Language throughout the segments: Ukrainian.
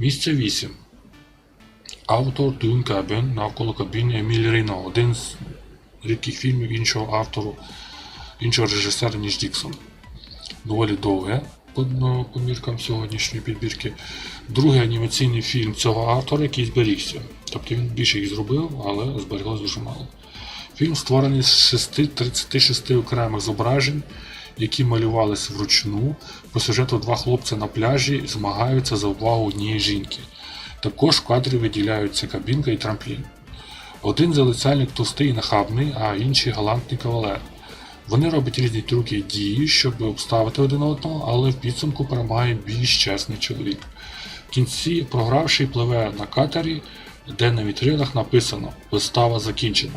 Місце 8. Автор Дюн Кабен навколо кабіни Еміль Рейно. Один з рідких фільмів іншого автору, іншого режисера, ніж Діксон. Доволі довге по міркам сьогоднішньої підбірки. Другий анімаційний фільм цього автора, який зберігся. Тобто він більше їх зробив, але збереглось дуже мало. Фільм створений з 6 36 окремих зображень, які малювалися вручну. По сюжету два хлопці на пляжі змагаються за увагу однієї жінки. Також в кадрі виділяються кабінка і трамплін. Один залицяльник товстий і нахабний, а інший галантний кавалер. Вони роблять різні трюки і дії, щоб обставити один одного, але в підсумку перемагає більш чесний чоловік. В кінці програвший пливе на катері, де на вітринах написано Вистава закінчена.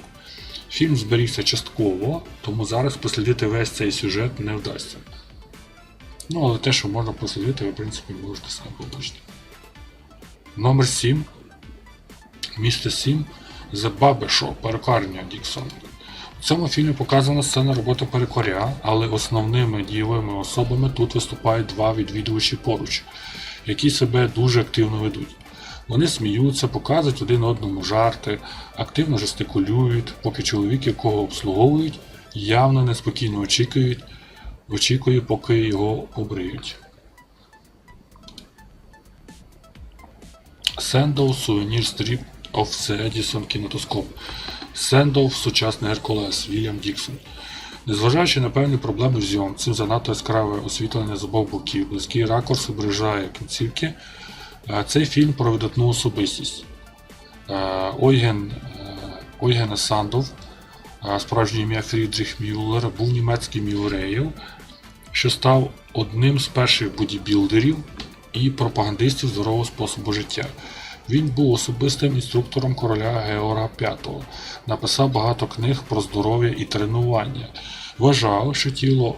Фільм зберігся частково, тому зараз послідити весь цей сюжет не вдасться. Ну, але те, що можна послідити, ви в принципі можете самі побачити. Номер 7. Місце 7. The Barber Shop, перукарня Діксон. У цьому фільмі показана сцена роботи перукаря, але основними дієвими особами тут виступають два відвідувачі поруч, які себе дуже активно ведуть. Вони сміються, показують один одному жарти, активно жестикулюють, поки чоловік, якого обслуговують, явно неспокійно очікують, очікує, поки його обриють. Сендоу Сувенір Стріп of the Edison Кінетоскоп. Сендоу сучасний Геркулес Вільям Діксон. Незважаючи на певні проблеми в зйомці, занадто яскраве освітлення з обох боків, близький ракурс ображає кінцівки. Е, Цей фільм про видатну особистість. Е, Ойген, е, Ойгена Сандов, справжнє ім'я Фрідріх Мюллер, був німецьким євреєм, що став одним з перших бодібілдерів і пропагандистів здорового способу життя. Він був особистим інструктором короля Георга V, написав багато книг про здоров'я і тренування. Вважав, що тіло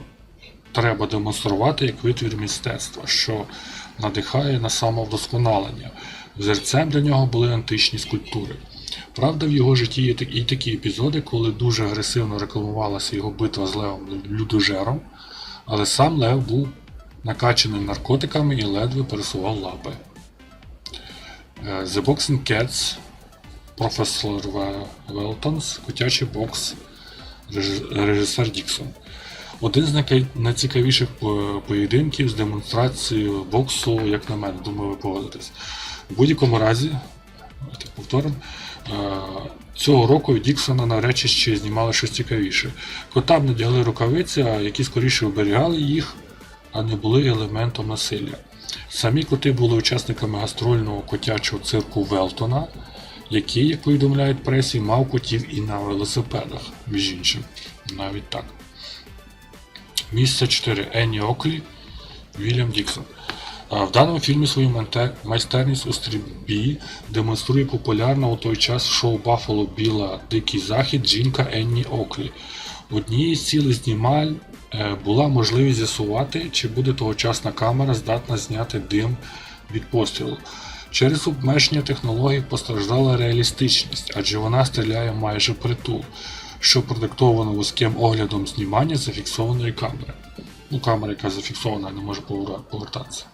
треба демонструвати як витвір мистецтва, що надихає на самовдосконалення. Взірцем для нього були античні скульптури. Правда, в його житті є і такі епізоди, коли дуже агресивно рекламувалася його битва з Левом Людожером, але сам Лев був накачаним наркотиками і ледве пересував лапи. Е, The Boxing Cats, професор Ве- Велтонс, котячий бокс, режисер Діксон. Один з найцікавіших поєдинків з демонстрацією боксу, як на мене, думаю, ви погодитесь. У будь-якому разі, давайте повторимо, е, цього року Діксона навряд чи ще знімали щось цікавіше. Котам надягли рукавиці, які скоріше оберігали їх, а не були елементом насилля. Самі коти були учасниками гастрольного котячого цирку Велтона, який, як повідомляють пресі, мав котів і на велосипедах, між іншим. Навіть так. Місце 4. Енні Оклі, Вільям Діксон. В даному фільмі свою майстерність у стрільбі демонструє популярна у той час шоу Баффало Біла Дикий Захід жінка Енні Оклі. Однією з цілей знімаль е, була можливість з'ясувати, чи буде тогочасна камера здатна зняти дим від пострілу. Через обмеження технологій постраждала реалістичність, адже вона стріляє майже притул, що продиктовано вузьким оглядом знімання зафіксованої камери. Ну, камера, яка зафіксована, не може повертатися.